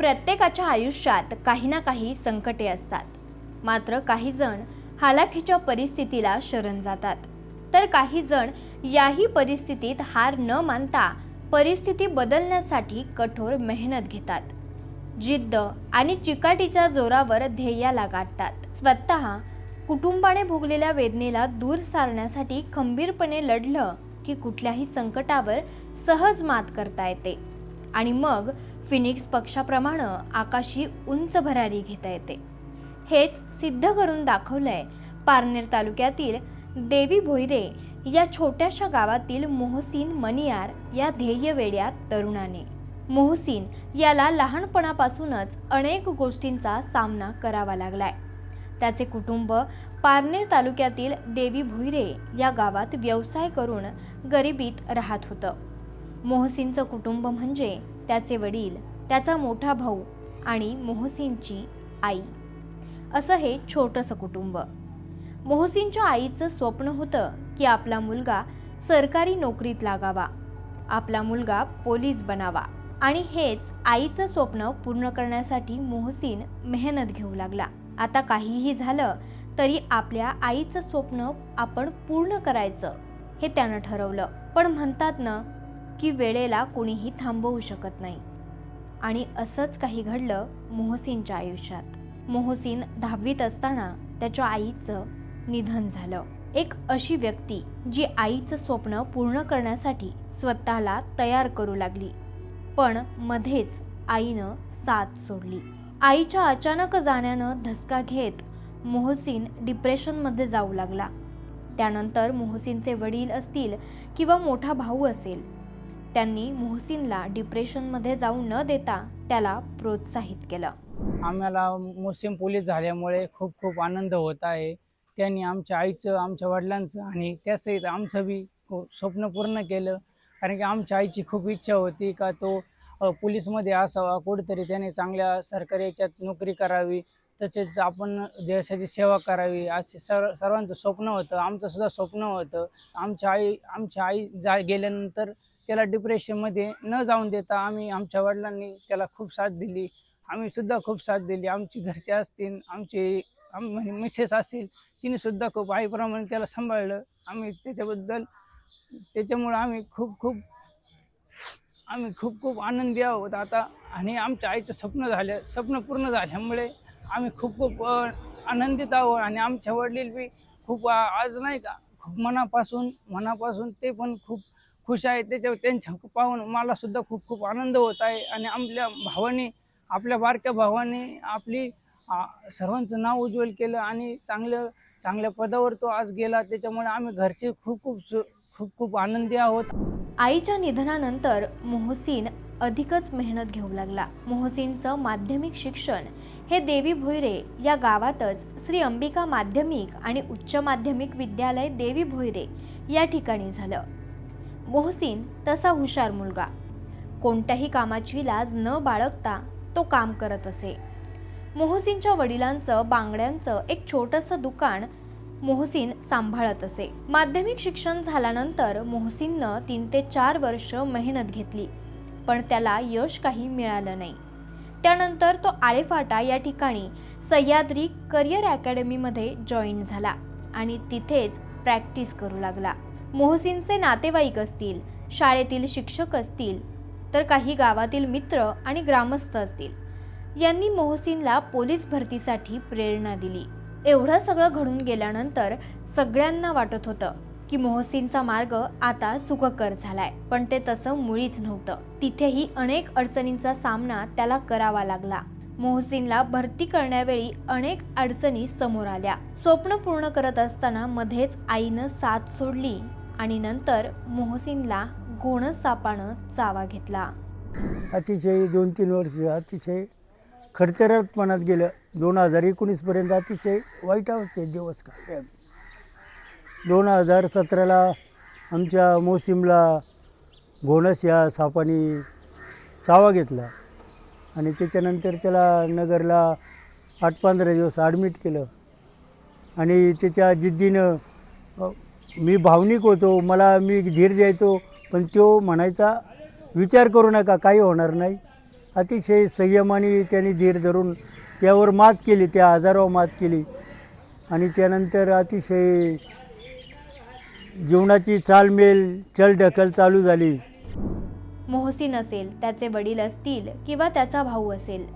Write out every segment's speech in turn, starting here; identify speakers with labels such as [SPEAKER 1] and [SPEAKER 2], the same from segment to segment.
[SPEAKER 1] प्रत्येकाच्या आयुष्यात काही ना काही संकटे असतात. मात्र काही जण हालाखीच्या परिस्थितीला शरण जातात. तर काही जण याही परिस्थितीत हार न मानता परिस्थिती बदलण्यासाठी कठोर मेहनत घेतात. जिद्द आणि चिकाटीच्या जोरावर ध्येयाला गाठतात. स्वतः कुटुंबाने भोगलेल्या वेदनेला दूर सारण्यासाठी खंबीरपणे लढलं की कुठल्याही संकटावर सहज मात करता येते. आणि मग फिनिक्स पक्षाप्रमाणे आकाशी उंच भरारी घेता येते. हेच सिद्ध करून दाखवलंय पारनेर तालुक्यातील देवी भोईरे या छोट्याशा गावातील मोहसीन मनियार या ध्येयवेड्या तरुणाने. मोहसीन याला लहानपणापासूनच अनेक गोष्टींचा सामना करावा लागलाय. त्याचे कुटुंब पारनेर तालुक्यातील देवी भुईरे या गावात व्यवसाय करून गरिबीत राहत होतं. मोहसीनचं कुटुंब म्हणजे त्याचे वडील त्याचा मोठा भाऊ आणि मोहसिनची आई. असं हे छोटंसं कुटुंब. मोहसिनच्या आईचं स्वप्न होतं की आपला मुलगा सरकारी नोकरीत लागावा. आपला मुलगा पोलीस बनावा. आणि हेच आईचं स्वप्न पूर्ण करण्यासाठी मोहसीन मेहनत घेऊ लागला. आता काहीही झालं तरी आपल्या आईचं स्वप्न आपण पूर्ण करायचं हे त्यानं ठरवलं. पण म्हणतात ना की वेळेला कोणीही थांबवू शकत नाही. आणि असंच काही घडलं मोहसीनच्या आयुष्यात. मोहसीन दहावीत असताना त्याच्या आईचं निधन झालं. एक अशी व्यक्ती जी आईचं स्वप्न पूर्ण करण्यासाठी स्वतःला तयार करू लागली. पण मध्येच आईनं साथ सोडली. आईच्या अचानक जाण्यानं धसका घेत मोहसिन डिप्रेशनमध्ये जाऊ लागला. त्यानंतर मोहसीनचे वडील असतील किंवा मोठा भाऊ असेल त्यांनी मोहसीनला डिप्रेशनमध्ये जाऊ न देता त्याला प्रोत्साहित केलं.
[SPEAKER 2] आम्हाला मुस्लिम पोलीस झाल्यामुळे खूप खूप आनंद होत आहे. त्यांनी आमच्या आईचं आमच्या वडिलांचं आणि त्यासहित आमचं बी स्वप्न पूर्ण केलं. कारण की आमच्या आईची खूप इच्छा होती का तो पोलीसमध्ये असावा कुठेतरी त्याने चांगल्या सरकारी याच्यात नोकरी करावी तसेच आपण देशाची सेवा करावी असे सर्व सर्वांचं स्वप्न होतं. आमचं सुद्धा स्वप्न होतं. आमच्या आई आमच्या आई जा गेल्यानंतर त्याला डिप्रेशनमध्ये न जाऊन देता आम्ही आमच्या वडिलांनी त्याला खूप साथ दिली. आम्हीसुद्धा खूप साथ दिली. आमची घरचे असतील आमचे आम म्हणजे मिसेस असतील तिनेसुद्धा खूप आईप्रमाणे त्याला सांभाळलं. आम्ही त्याच्याबद्दल त्याच्यामुळं आम्ही खूप खूप आम्ही खूप खूप आनंदी आहोत. आता आणि आमच्या आईचं स्वप्न झालं स्वप्न पूर्ण झाल्यामुळे आम्ही खूप खूप आनंदित आहोत. आणि आमच्या वडील बी खूप आज नाही का खूप मनापासून मनापासून ते पण खूप खुश आहे त्याच्या त्यांच्या पाहून मला सुद्धा खूप खूप आनंद होत आहे. आणि आपल्या भावाने आपल्या बारक्या भावाने आपली सर्वांचं नाव उज्ज्वल केलं आणि चांगलं चांगल्या पदावर तो आज गेला. त्याच्यामुळे आम्ही घरचे खूप खूप खूप खूप आनंदी आहोत.
[SPEAKER 1] आईच्या निधनानंतर मोहसीन अधिकच मेहनत घेऊ लागला. मोहसीनचं माध्यमिक शिक्षण हे देवी भोईरे या गावातच श्री अंबिका माध्यमिक आणि उच्च माध्यमिक विद्यालय देवी भोईरे या ठिकाणी झालं. मोहसिन तसा हुशार मुलगा. कोणत्याही कामाची लाज न बाळगता तो काम करत असे. मोहसीनच्या वडिलांचं बांगड्यांचं एक छोटंसं दुकान मोहसिन सांभाळत असे. माध्यमिक शिक्षण झाल्यानंतर मोहसिननं तीन ते चार वर्ष मेहनत घेतली पण त्याला यश काही मिळालं नाही. त्यानंतर तो आळेफाटा या ठिकाणी सह्याद्री करिअर अकॅडमीमध्ये जॉईन झाला आणि तिथेच प्रॅक्टिस करू लागला. मोहसीनचे नातेवाईक असतील शाळेतील शिक्षक असतील तर काही गावातील मित्र आणि ग्रामस्थ असतील. यांनी मोहसीनला पोलीस भरतीसाठी प्रेरणा दिली. एवढं सगळं घडून गेल्यानंतर सगळ्यांना वाटत होतं की मोहसीनचा मार्ग आता सुखकर झालाय पण ते तसं मुळीच नव्हतं. तिथेही अनेक अडचणींचा सामना त्याला करावा लागला. मोहसिनला भरती करण्यावेळी अनेक अडचणी समोर आल्या. स्वप्न पूर्ण करत असताना मध्येच आईनं साथ सोडली. आणि नंतर मोहसिनला घोणस सापानं चावा घेतला.
[SPEAKER 3] अतिशय दोन तीन वर्ष अतिशय खडतरपणात गेलं. दोन हजार एकोणीसपर्यंत अतिशय वाईट अवस्थेत दिवस काढले दोन हजार सतराला आमच्या मोसिमला घोणस या सापाने चावा घेतला. आणि त्याच्यानंतर त्याला नगरला आठ पंधरा दिवस ॲडमिट केलं. आणि त्याच्या जिद्दीनं मी भावनिक होतो मला मी धीर द्यायचो पण तो म्हणायचा विचार करू नका काही होणार नाही. अतिशय संयमाने त्यांनी धीर धरून त्यावर मात केली त्या आजारावर मात केली. आणि त्यानंतर अतिशय जीवनाची चालमेल चलढकल चालू झाली.
[SPEAKER 1] मोहसिन असेल त्याचे वडील असतील किंवा त्याचा भाऊ असेल.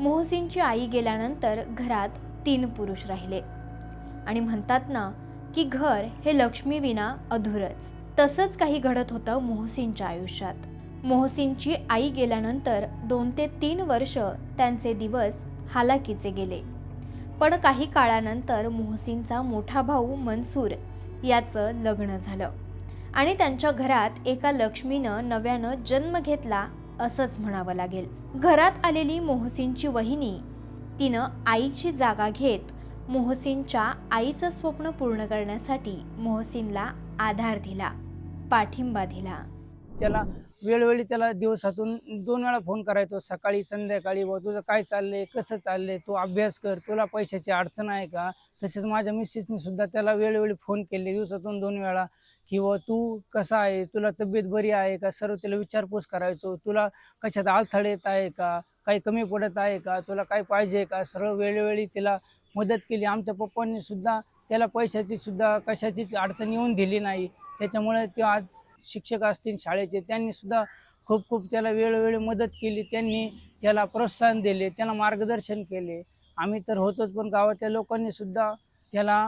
[SPEAKER 1] मोहसिनची आई गेल्यानंतर घरात तीन पुरुष राहिले. आणि म्हणतात ना की घर हे लक्ष्मीविना अधुरच. तसंच काही घडत होतं मोहसिनच्या आयुष्यात. मोहसिनची आई गेल्यानंतर दोन ते तीन वर्ष त्यांचे दिवस हालाकीचे गेले. पण काही काळानंतर मोहसिनचा मोठा भाऊ मनसूर याचं लग्न झालं. आणि त्यांच्या घरात एका लक्ष्मीनं नव्यानं जन्म घेतला असंच म्हणावं लागेल. घरात आलेली मोहसिनची वहिनी तिनं आईची जागा घेत मोहसिनच्या आईचं स्वप्न पूर्ण करण्यासाठी मोहसिनला आधार दिला पाठिंबा दिला.
[SPEAKER 2] त्याला वेळोवेळी त्याला दिवसातून दोन वेळा फोन करायचो सकाळी संध्याकाळी व तुझं काय चाललंय? कसं चाललंय? तू अभ्यास कर तुला पैशाची अडचण आहे का? तसेच माझ्या मिसेसनी सुद्धा त्याला वेळोवेळी फोन केले दिवसातून दोन वेळा किंवा तू कसा आहे? तुला तब्येत बरी आहे का? सर्व त्याला विचारपूस करायचो तुला कशात अडथळे येत आहे का? काही कमी पडत आहे का? तुला काय पाहिजे का? सरळ वेळोवेळी तिला मदत केली. आमच्या पप्पांनी सुद्धा त्याला पैशाची सुद्धा कशाचीच अडचण येऊन दिली नाही. त्याच्यामुळे ते आज शिक्षक असतील शाळेचे त्यांनी सुद्धा खूप खूप त्याला वेळोवेळी मदत केली. त्यांनी त्याला प्रोत्साहन दिले त्याला मार्गदर्शन केले. आम्ही तर होतोच पण गावातल्या लोकांनी सुद्धा त्याला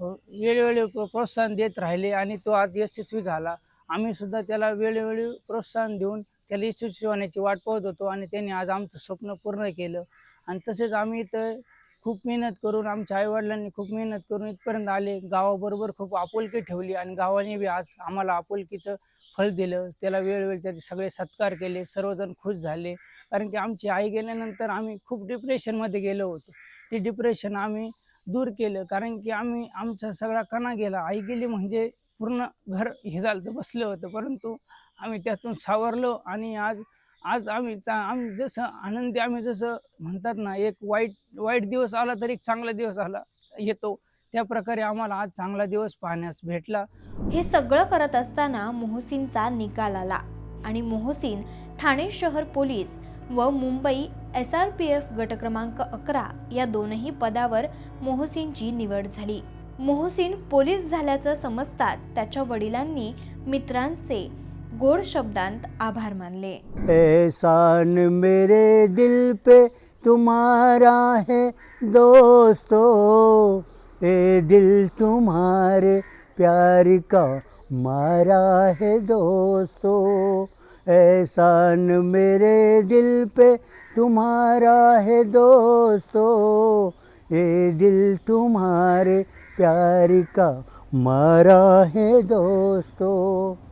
[SPEAKER 2] वेळोवेळी प्रोत्साहन देत राहिले आणि तो आज यशस्वी झाला. आम्ही सुद्धा त्याला वेळोवेळी प्रोत्साहन देऊन त्याला यशस्वी होण्याची वाट पाहत होतो आणि त्यांनी आज आमचं स्वप्न पूर्ण केलं. आणि तसेच आम्ही इथं खूप मेहनत करून आमच्या आईवडिलांनी खूप मेहनत करून इथपर्यंत आले. गावाबरोबर खूप आपुलकी ठेवली आणि गावाने बी आज आम्हाला आपुलकीचं फळ दिलं. त्याला वेळोवेळी त्याचे सगळे सत्कार केले. सर्वजण खुश झाले. कारण की आमची आई गेल्यानंतर आम्ही खूप डिप्रेशनमध्ये गेलो होतो. ते डिप्रेशन आम्ही दूर केलं. कारण की आम्ही आमचा सगळा कणा गेला. आई गेली म्हणजे पूर्ण घर हे झालं तर बसलं होतं. परंतु आम्ही त्यातून सावरलो आणि आज आज आम्ही चा आम्ही जसं आनंदी आम्ही जसं म्हणतात ना एक वाईट वाईट दिवस आला तर एक चांगला दिवस आला येतो. त्या प्रकारे आम्हाला आज चांगला दिवस पाहण्यास भेटला.
[SPEAKER 1] हे सगळं करत असताना मोहसिनचा निकाल आला आणि मोहसिन ठाणे शहर पोलीस व Mumbai S R P F गट क्रमांक अकरा या दोनही पदावर मोहसिनची निवड झाली. मोहसिन पोलीस झाल्याचं समजताच त्याच्या वडिलांनी मित्रांचे गोड शब्दांत आभार मानले.
[SPEAKER 3] एहसान मेरे दिल पे तुम्हारा है दोस्तों, ए दिल तुम्हारे प्यार का मारा है दोस्तों। एहसान मेरे दिल पे तुम्हारा है दोस्तों, ए दिल तुम्हारे प्यार का मारा है दोस्तों।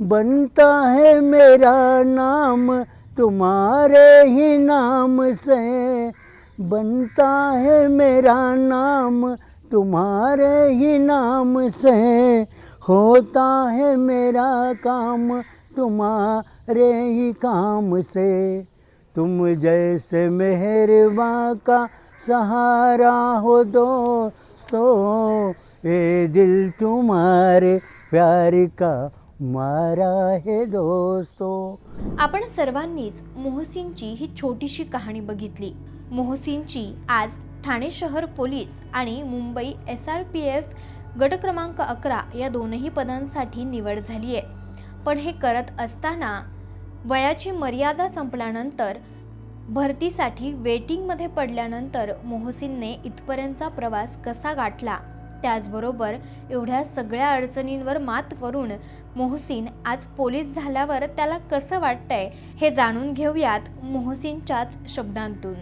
[SPEAKER 3] बनता है मेरा नाम, तुम्हारे ही नाम से। बनता है मेरा नाम, तुम्हारे ही नाम से। होता है मेरा काम, तुम्हारे ही काम से। तुम जैसे मेहरबान का सहारा हो दोस्तों ये दिल तुम्हारे प्यार का मारा हे दोस्तो.
[SPEAKER 1] आपण सर्वांनीच मोहसिनची ही छोटीशी कहाणी बघितली. मोहसिनची आज ठाणे शहर पोलीस आणि Mumbai S R P F गट क्रमांक अकरा या दोनही पदांसाठी निवड झाली आहे पण हे करत असताना वयाची मर्यादा संपल्यानंतर भरतीसाठी वेटिंगमध्ये पडल्यानंतर मोहसिनने इथपर्यंतचा प्रवास कसा गाठला? त्याचबरोबर एवढ्या सगळ्या अडचणींवर मात करून मोहसिन आज पोलीस झाल्यावर त्याला कसं वाटतंय हे जाणून घेऊयात मोहसिनच्याच शब्दांतून.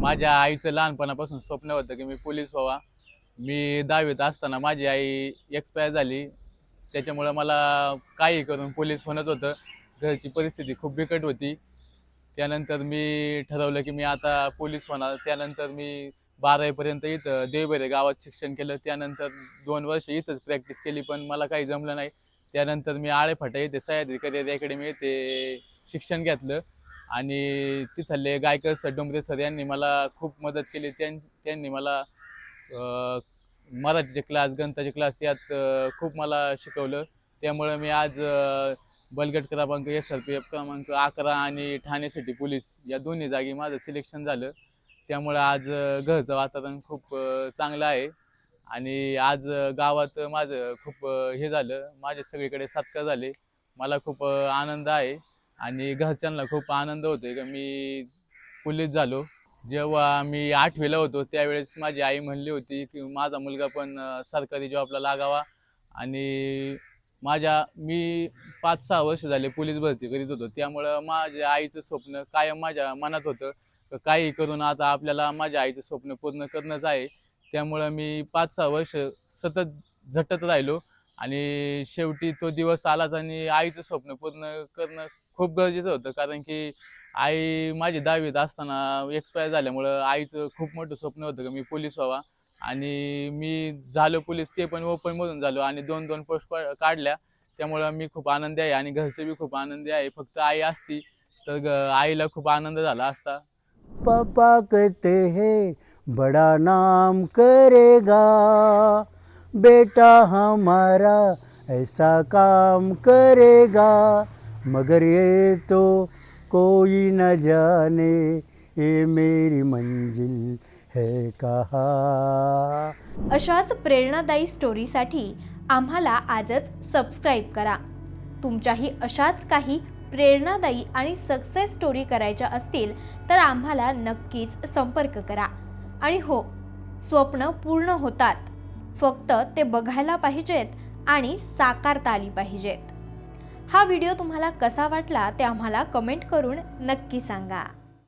[SPEAKER 4] माझ्या आईचं लहानपणापासून स्वप्न होतं की मी पोलीस व्हावा. मी दहावीत असताना माझी आई एक्सपायर झाली. त्याच्यामुळं मला काही करून पोलीस होणंच होतं. घरची परिस्थिती खूप बिकट होती. त्यानंतर मी ठरवलं की मी आता पोलीस होणार. त्यानंतर मी बारावीपर्यंत इथं देवबरे गावात शिक्षण केलं. त्यानंतर दोन वर्ष इथंच प्रॅक्टिस केली पण मला काही जमलं नाही. त्यानंतर मी आळेफाटा येते सह्याद्री करिअर अकॅडमी येथे शिक्षण घेतलं. आणि तिथले गायकर सर डोंबरे सर यांनी मला खूप मदत केली. त्यां त्यांनी मला मराठीचे क्लास गणिताचे क्लास यात खूप मला शिकवलं. त्यामुळे मी आज बलगट क्रमांक एस आर पी एफ क्रमांक अकरा आणि ठाणे सिटी पोलीस या दोन्ही जागी माझं सिलेक्शन झालं. त्यामुळं आज घरचं वातावरण खूप चांगलं आहे. आणि आज गावात माझं खूप हे झालं. माझे सगळीकडे सत्कार झाले. मला खूप आनंद आहे आणि घरच्यांना खूप आनंद होतोय का मी पोलीस झालो. जेव्हा मी आठवीला होतो त्यावेळेस माझी आई म्हणली होती की माझा मुलगा पण सरकारी जॉबला लागावा. आणि माझ्या मी पाच सहा वर्ष झाले पोलीस भरती करीत होतो. त्यामुळं माझ्या आईचं स्वप्न कायम माझ्या मनात होतं. काही करून आता आपल्याला माझ्या आईचं स्वप्न पूर्ण करणंच आहे. त्यामुळं मी पाच सहा वर्ष सतत झटत राहिलो. आणि शेवटी तो दिवस आलाच आणि आईचं स्वप्न पूर्ण करणं खूप गरजेचं होतं. कारण की आई माझी दहावीत असताना एक्सपायर झाल्यामुळं आईचं खूप मोठं स्वप्न होतं की मी पोलीस व्हावा. आणि मी झालो पोलीस ते पण ओपनमधून झालो आणि दोन दोन पोस्ट काढल्या. त्यामुळं मी खूप आनंदी आहे आणि घरचे बी खूप आनंदी आहे. फक्त आई असती तर ग- आईला खूप आनंद झाला असता.
[SPEAKER 3] पापा कहते हैं बड़ा नाम करेगा। बेटा हमारा ऐसा काम करेगा मगर ये तो कोई न जाने ये मेरी मंजिल है कहा।
[SPEAKER 1] अशाच प्रेरणादायी स्टोरीसाठी आम्हाला आजच सबस्क्राईब करा. तुमच्याही अशाच काही प्रेरणादायी आणि सक्सेस स्टोरी करायच्या असतील तर आम्हाला नक्कीच संपर्क करा. आणि हो स्वप्न पूर्ण होतात. फक्त ते बघायला पाहिजेत आणि साकारता आली पाहिजेत. हा व्हिडिओ तुम्हाला कसा वाटला ते आम्हाला कमेंट करून नक्की सांगा.